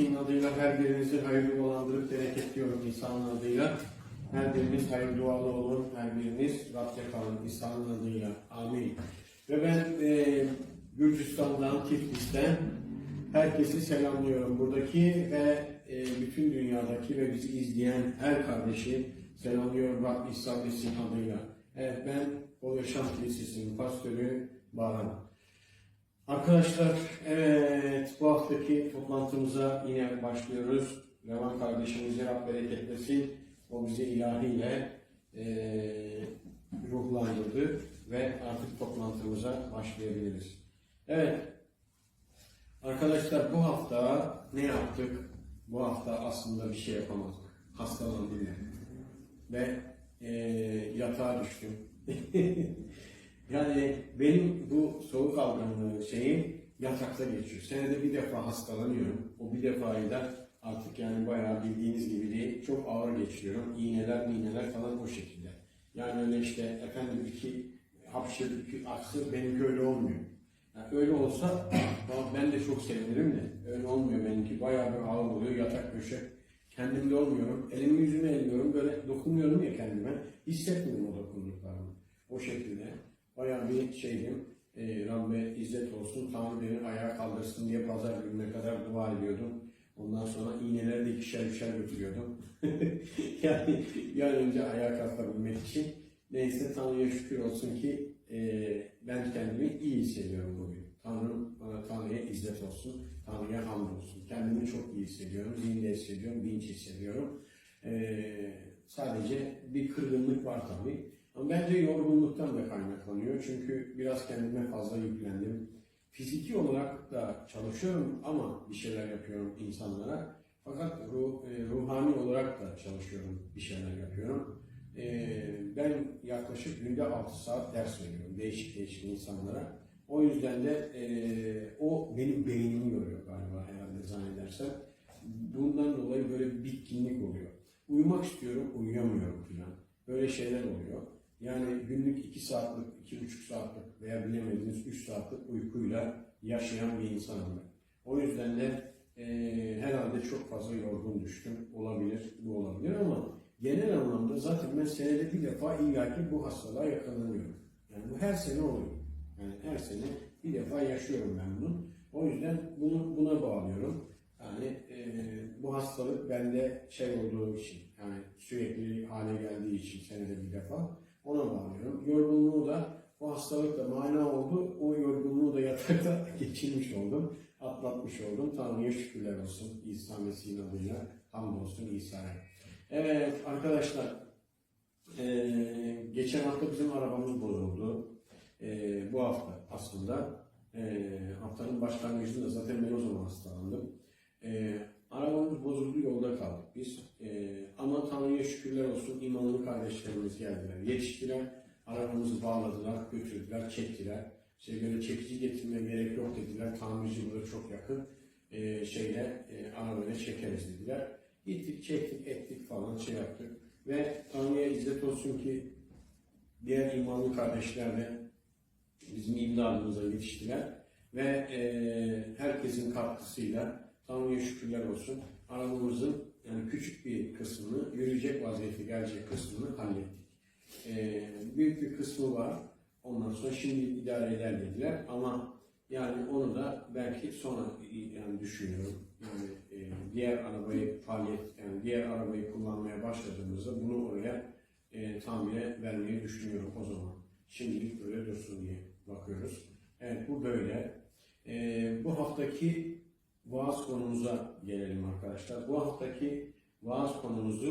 Mesih'in adıyla her birinizi hayırlı dolandırıp bereketliyorum İsa'nın adıyla. Her biriniz hayırlı dualı olun, her biriniz Rab'de kalın İsa'nın adıyla. Amin. Ve ben e, Gürcistan'dan, Tiflis'ten herkesi selamlıyorum. Buradaki ve e, bütün dünyadaki ve bizi izleyen her kardeşi selamlıyorum Rab İsa adıyla. Evet ben o Yaşam Kilisesi'nin pastörü Baran. Arkadaşlar, evet bu haftaki toplantımıza yine başlıyoruz. Levan kardeşimizi Rab bereketlesin. O bizi ilahiyle eee ruhlandırdı ve artık toplantımıza başlayabiliriz. Evet, arkadaşlar bu hafta ne yaptık? Bu hafta aslında bir şey yapamadık. Hastalandım ve eee yatağa düştüm. Yani benim bu soğuk algınlığı şeyi yatakta geçiyor. Senede bir defa hastalanıyorum. O bir defayı da artık yani bayağı bildiğiniz gibi değil. Çok ağır geçiriyorum. İğneler, iğneler falan o şekilde. Yani öyle işte efendim iki hapşır, iki aksır benimki öyle olmuyor. Yani öyle olsa ben de çok sevinirim de öyle olmuyor benimki. Bayağı bir ağır oluyor. Yatak köşe. Kendimde olmuyorum. Elimi yüzüme elliyorum. Böyle dokunuyorum ya kendime. Hissetmiyorum o dokunduklarımı. O şekilde. Bayağı bir şeydim. E, Rabbe izzet olsun, Tanrı beni ayağa kaldırsın diye pazar gününe kadar dua ediyordum. Ondan sonra iğneleri de ikişer götürüyordum. yani bir an önce ayağa kalkabilmek için. Neyse Tanrı'ya şükür olsun ki e, ben kendimi iyi hissediyorum bugün. Tanrım bana Tanrı'ya izzet olsun, Tanrı'ya hamd olsun. Kendimi çok iyi hissediyorum, zihinde hissediyorum, dinç hissediyorum. E, sadece bir kırgınlık var tabii. Bence yorgunluktan da kaynaklanıyor. Çünkü biraz kendime fazla yüklendim. Fiziki olarak da çalışıyorum ama bir şeyler yapıyorum insanlara. Fakat ruh, e, ruhani olarak da çalışıyorum, bir şeyler yapıyorum. E, ben yaklaşık günde 6 saat ders veriyorum değişik değişik insanlara. O yüzden de e, o benim beynimi yoruyor galiba herhalde zannedersem. Bundan dolayı böyle bitkinlik oluyor. Uyumak istiyorum, uyuyamıyorum falan. Böyle şeyler oluyor. Yani günlük 2 saatlik, 2,5 saatlik veya bilemediğiniz 3 saatlik uykuyla yaşayan bir insanım. O yüzden de e, herhalde çok fazla yorgun düştüm. Olabilir, bu olabilir ama genel anlamda zaten ben senede bir defa illaki bu hastalığa yakalanıyorum. Yani bu her sene oluyor. Yani her sene bir defa yaşıyorum ben bunu. O yüzden bunu buna bağlıyorum. Yani e, bu hastalık bende şey olduğu için, yani sürekli hale geldiği için senede bir defa ona bağlıyorum. Yorgunluğu da bu hastalıkla mana oldu. O yorgunluğu da yatakta geçirmiş oldum. Atlatmış oldum. Tanrı'ya şükürler olsun. İsa Mesih'in adıyla hamdolsun İsa'ya. Evet arkadaşlar eee, geçen hafta bizim arabamız bozuldu. Eee, bu hafta aslında eee, haftanın başlangıcında zaten ben o zaman hastalandım. Eee, arabamız bozuldu yolda kaldık biz. Eee, ama Tanrı'ya şükürler olsun imanlı kardeşlerimiz geldiler. Yetiştiler, arabamızı bağladılar, götürdüler, çektiler. Şey böyle çekici getirmeye gerek yok dediler. Tamirci burada çok yakın. Eee, şeyle e, arabayla çekeriz dediler. Gittik, çektik, ettik falan şey yaptık. Ve Tanrı'ya izzet olsun ki diğer imanlı kardeşler de bizim imdadımıza yetiştiler. Ve e, herkesin katkısıyla Tanrı'ya şükürler olsun. Arabamızın küçük bir kısmını, yürüyecek vaziyete gelecek kısmını hallettik. E, büyük bir kısmı var. Ondan sonra şimdi idare eder dediler ama yani onu da belki sonra yani düşünüyorum. Yani e, diğer arabayı faaliyet yani diğer arabayı kullanmaya başladığımızda bunu oraya e, tamire vermeyi düşünüyorum o zaman. Şimdilik böyle dursun diye bakıyoruz. Evet bu böyle. E, bu haftaki vaaz konumuza gelelim arkadaşlar. Bu haftaki vaaz konumuzu